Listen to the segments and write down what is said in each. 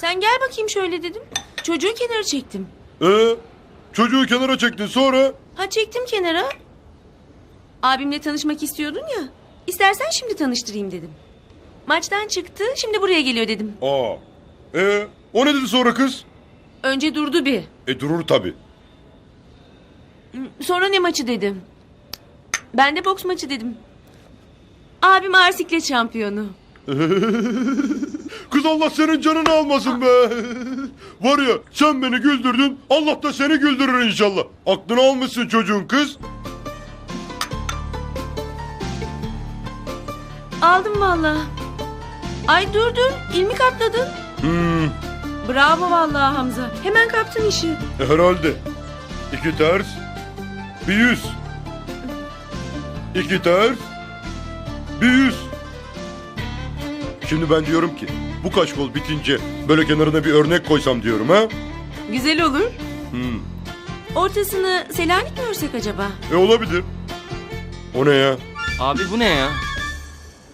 Sen gel bakayım şöyle dedim. Çocuğu kenara çektim. Ee, çocuğu kenara çektin sonra. Ha çektim kenara. Abimle tanışmak istiyordun ya. İstersen şimdi tanıştırayım dedim. Maçtan çıktı şimdi buraya geliyor dedim. Aa. Ee, o ne dedi sonra kız? Önce durdu bir. E durur tabi. Sonra ne maçı dedim. Ben de boks maçı dedim. Abim ağır siklet şampiyonu. Kız Allah senin canını almasın be. Var ya sen beni güldürdün Allah da seni güldürür inşallah. Aklını almışsın çocuğun kız. Aldım valla. Ay dur dur ilmik atladın. Hmm, Bravo vallahi Hamza. Hemen kaptın işi. e, herhalde. İki ters. Bir yüz. İki ters. Bir yüz. Şimdi ben diyorum ki bu kaç kol bitince böyle kenarına bir örnek koysam diyorum ha. Güzel olur. Hmm. Ortasını Selanik mi örsek acaba? E olabilir. O ne ya? Abi bu ne ya?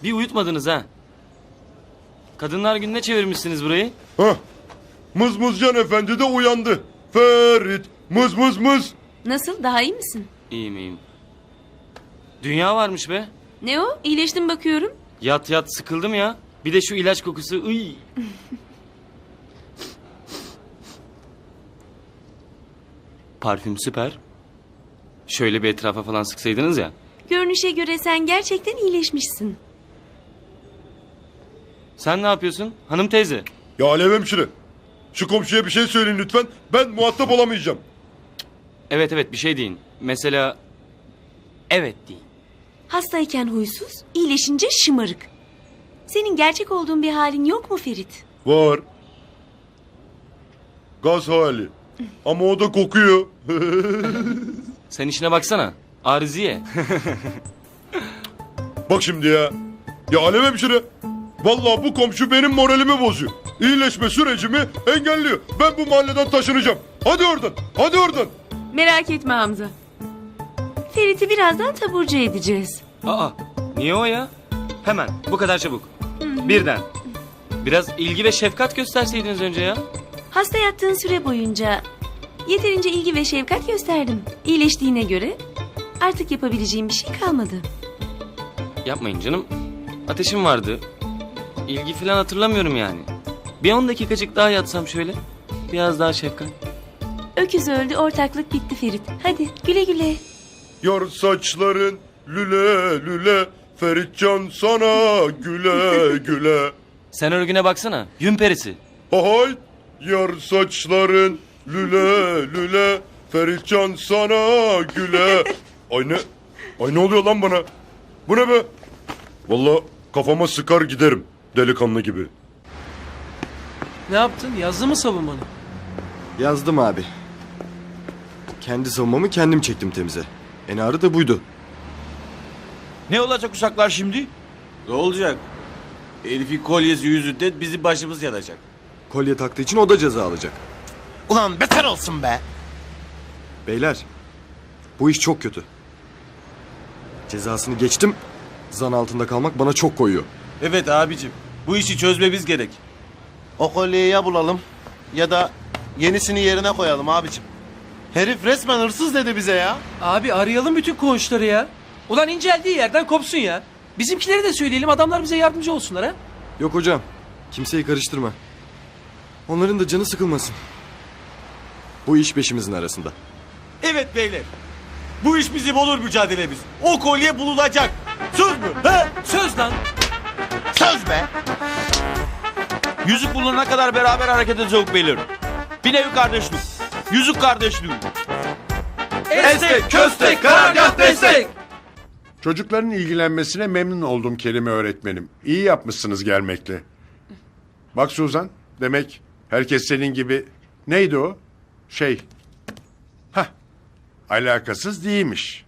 Bir uyutmadınız ha. Kadınlar gününe çevirmişsiniz burayı. Hah. Mızmızcan efendi de uyandı. Ferit mız mız mız. Nasıl daha iyi misin? İyiyim iyiyim. Dünya varmış be. Ne o? İyileştim bakıyorum. Yat yat sıkıldım ya. Bir de şu ilaç kokusu. Iy. Parfüm süper. Şöyle bir etrafa falan sıksaydınız ya. Görünüşe göre sen gerçekten iyileşmişsin. Sen ne yapıyorsun? Hanım teyze. Ya Alev hemşire. Şu komşuya bir şey söyleyin lütfen. Ben muhatap olamayacağım. Evet evet bir şey deyin. Mesela... Evet deyin. Hastayken huysuz, iyileşince şımarık. Senin gerçek olduğun bir halin yok mu Ferit? Var. Gaz hali. Ama o da kokuyor. Sen işine baksana. Arıziye. Bak şimdi ya. Ya Alev hemşire. Vallahi bu komşu benim moralimi bozuyor. İyileşme sürecimi engelliyor. Ben bu mahalleden taşınacağım. Hadi oradan. Hadi oradan. Merak etme Hamza. Ferit'i birazdan taburcu edeceğiz. Aa, niye o ya? Hemen, bu kadar çabuk. Birden. Biraz ilgi ve şefkat gösterseydiniz önce ya. Hasta yattığın süre boyunca yeterince ilgi ve şefkat gösterdim. İyileştiğine göre artık yapabileceğim bir şey kalmadı. Yapmayın canım. Ateşim vardı. İlgi falan hatırlamıyorum yani. Bir on dakikacık daha yatsam şöyle. Biraz daha şefkat. Öküz öldü, ortaklık bitti Ferit. Hadi güle güle. Yar saçların lüle lüle. Feritcan sana güle güle. Sen örgüne baksana. Yün perisi. Hay yar saçların lüle lüle Feritcan sana güle. Ay ne? Ay ne oluyor lan bana? Bu ne be? Vallahi kafama sıkar giderim delikanlı gibi. Ne yaptın? Yazdı mı savunmanı? Yazdım abi. Kendi savunmamı kendim çektim temize. En ağrı da buydu. Ne olacak uşaklar şimdi? Ne olacak? Elif'in kolyesi yüzünden bizi başımız yanacak. Kolye taktığı için o da ceza alacak. Ulan beter olsun be. Beyler, bu iş çok kötü. Cezasını geçtim. Zan altında kalmak bana çok koyuyor. Evet abicim. Bu işi çözmemiz gerek. O kolyeyi ya bulalım ya da yenisini yerine koyalım abicim. Herif resmen hırsız dedi bize ya. Abi arayalım bütün koğuşları ya. Ulan inceldiği yerden kopsun ya. Bizimkileri de söyleyelim adamlar bize yardımcı olsunlar ha. Yok hocam, kimseyi karıştırma. Onların da canı sıkılmasın. Bu iş beşimizin arasında. Evet beyler. Bu iş bizim olur mücadelemiz. O kolye bulunacak. Söz mü? He? Söz lan. Söz be. Yüzük bulunana kadar beraber hareket edeceğiz beyler. Bir nevi kardeşlik. Yüzük kardeşliği. Estek, köstek, karargah destek. Çocukların ilgilenmesine memnun oldum kelime öğretmenim. İyi yapmışsınız gelmekle. Bak Suzan, demek herkes senin gibi... Neydi o? Şey... Hah, alakasız değilmiş.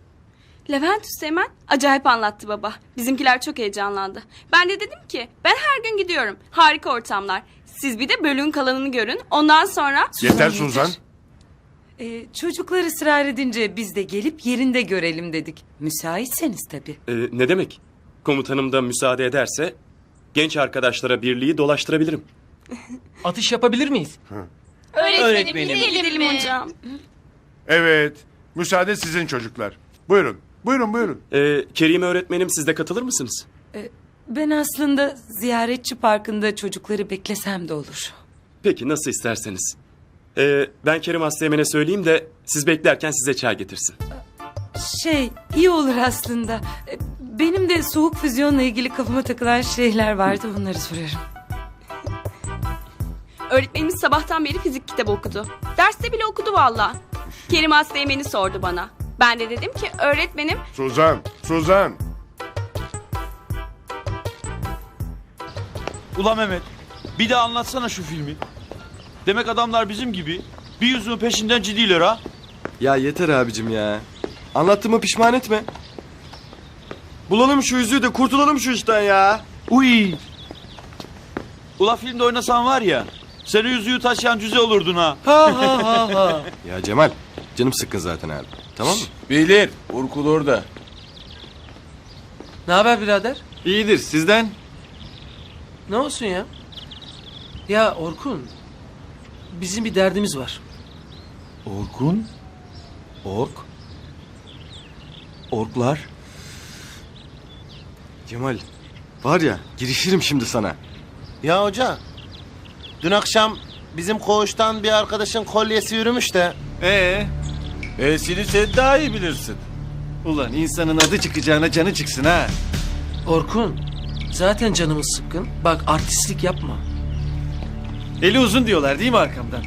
Levent Üsteğmen acayip anlattı baba. Bizimkiler çok heyecanlandı. Ben de dedim ki ben her gün gidiyorum. Harika ortamlar. Siz bir de bölüğün kalanını görün. Ondan sonra... Yeter Suzan. Ee, çocuklar ısrar edince biz de gelip yerinde görelim dedik. Müsaitseniz tabii. Ee, ne demek? Komutanım da müsaade ederse genç arkadaşlara birliği dolaştırabilirim. Atış yapabilir miyiz? Öğretmenim, gidelim hocam. Evet. Müsaade sizin çocuklar. Buyurun. Buyurun buyurun. Ee, Kerime öğretmenim siz de katılır mısınız? Ben aslında ziyaretçi parkında çocukları beklesem de olur. Peki nasıl isterseniz. Ee, ben Kerim Asteğmen'e söyleyeyim de siz beklerken size çay getirsin. Şey iyi olur aslında. E, Benim de soğuk füzyonla ilgili kafama takılan şeyler vardı onları sorarım. Öğretmenimiz sabahtan beri fizik kitabı okudu. Derste bile okudu valla. Kerim Asteğmen'i sordu bana. Ben de dedim ki öğretmenim Suzan. Suzan. Ulan Mehmet bir de anlatsana şu filmi. Demek adamlar bizim gibi bir yüzümün peşinden ciddiler ha. Ya yeter abicim ya. Anlattığımı pişman etme. Bulalım şu yüzüğü de kurtulalım şu işten ya. Uy. Ula filmde oynasan var ya sen o yüzüğü taşıyan cüze olurdun ha. Ha ha ha ha. Ya Cemal canım sıkkın zaten abi. Tamam mı? Bilir. Urkul orada. ne haber birader? İyidir sizden. Ne olsun ya? Ya Orkun. Bizim bir derdimiz var. Orkun? Ork? Orklar? Cemal var ya girişirim şimdi sana. Ya hoca. Dün akşam bizim koğuştan bir arkadaşın kolyesi yürümüş de. Ee, E'sini sen daha iyi bilirsin. Ulan insanın adı çıkacağına canı çıksın ha. Orkun. Zaten canımız sıkkın. Bak artistlik yapma. Eli uzun diyorlar değil mi arkamdan?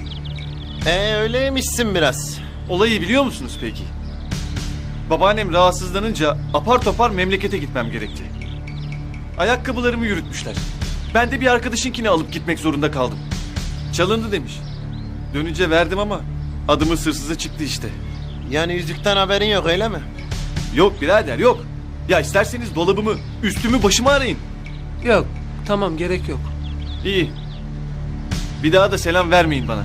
Ee öyleymişsin biraz. Olayı biliyor musunuz peki? Babaannem rahatsızlanınca apar topar memlekete gitmem gerekti. Ayakkabılarımı yürütmüşler. Ben de bir arkadaşınkini alıp gitmek zorunda kaldım. Çalındı demiş. Dönünce verdim ama adımı sırsıza çıktı işte. Yani yüzükten haberin yok öyle mi? Yok birader yok. Ya isterseniz dolabımı, üstümü, başımı arayın. Yok. Tamam gerek yok. İyi. Bir daha da selam vermeyin bana.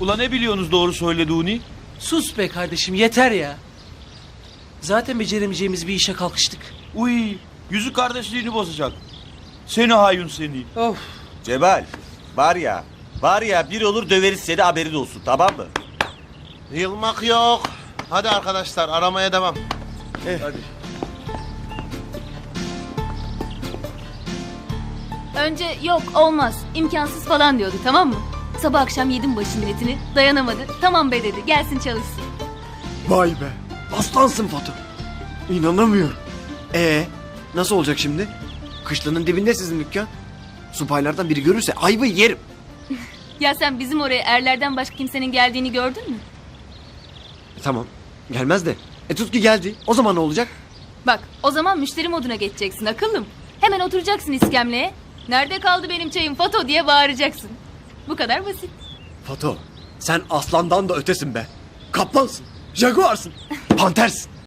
Ula ne biliyorsunuz doğru söylediğini? Sus be kardeşim yeter ya. Zaten beceremeyeceğimiz bir işe kalkıştık. Uy. Yüzük kardeşliğini bozacak. Seni hayun seni. Of. Cemal, var ya, var ya bir olur döveriz seni haberin olsun tamam mı? Yılmak yok. Hadi arkadaşlar aramaya devam. Önce yok olmaz imkansız falan diyordu tamam mı? Sabah akşam yedim başının etini dayanamadı. Tamam be dedi gelsin çalışsın. Vay be. Aslansın Fatu. İnanamıyorum. Ee, nasıl olacak şimdi? Kışlanın dibinde sizin dükkan. Subaylardan biri görürse ayvı yerim. Ya sen bizim oraya erlerden başka kimsenin geldiğini gördün mü? E, tamam. Gelmez de. E tut ki geldi. O zaman ne olacak? Bak o zaman müşteri moduna geçeceksin akıllım. Hemen oturacaksın iskemleye. Nerede kaldı benim çayım Fato diye bağıracaksın. Bu kadar basit. Fato, sen aslandan da ötesin be. Kaplansın. Jaguarsın. Pantersin.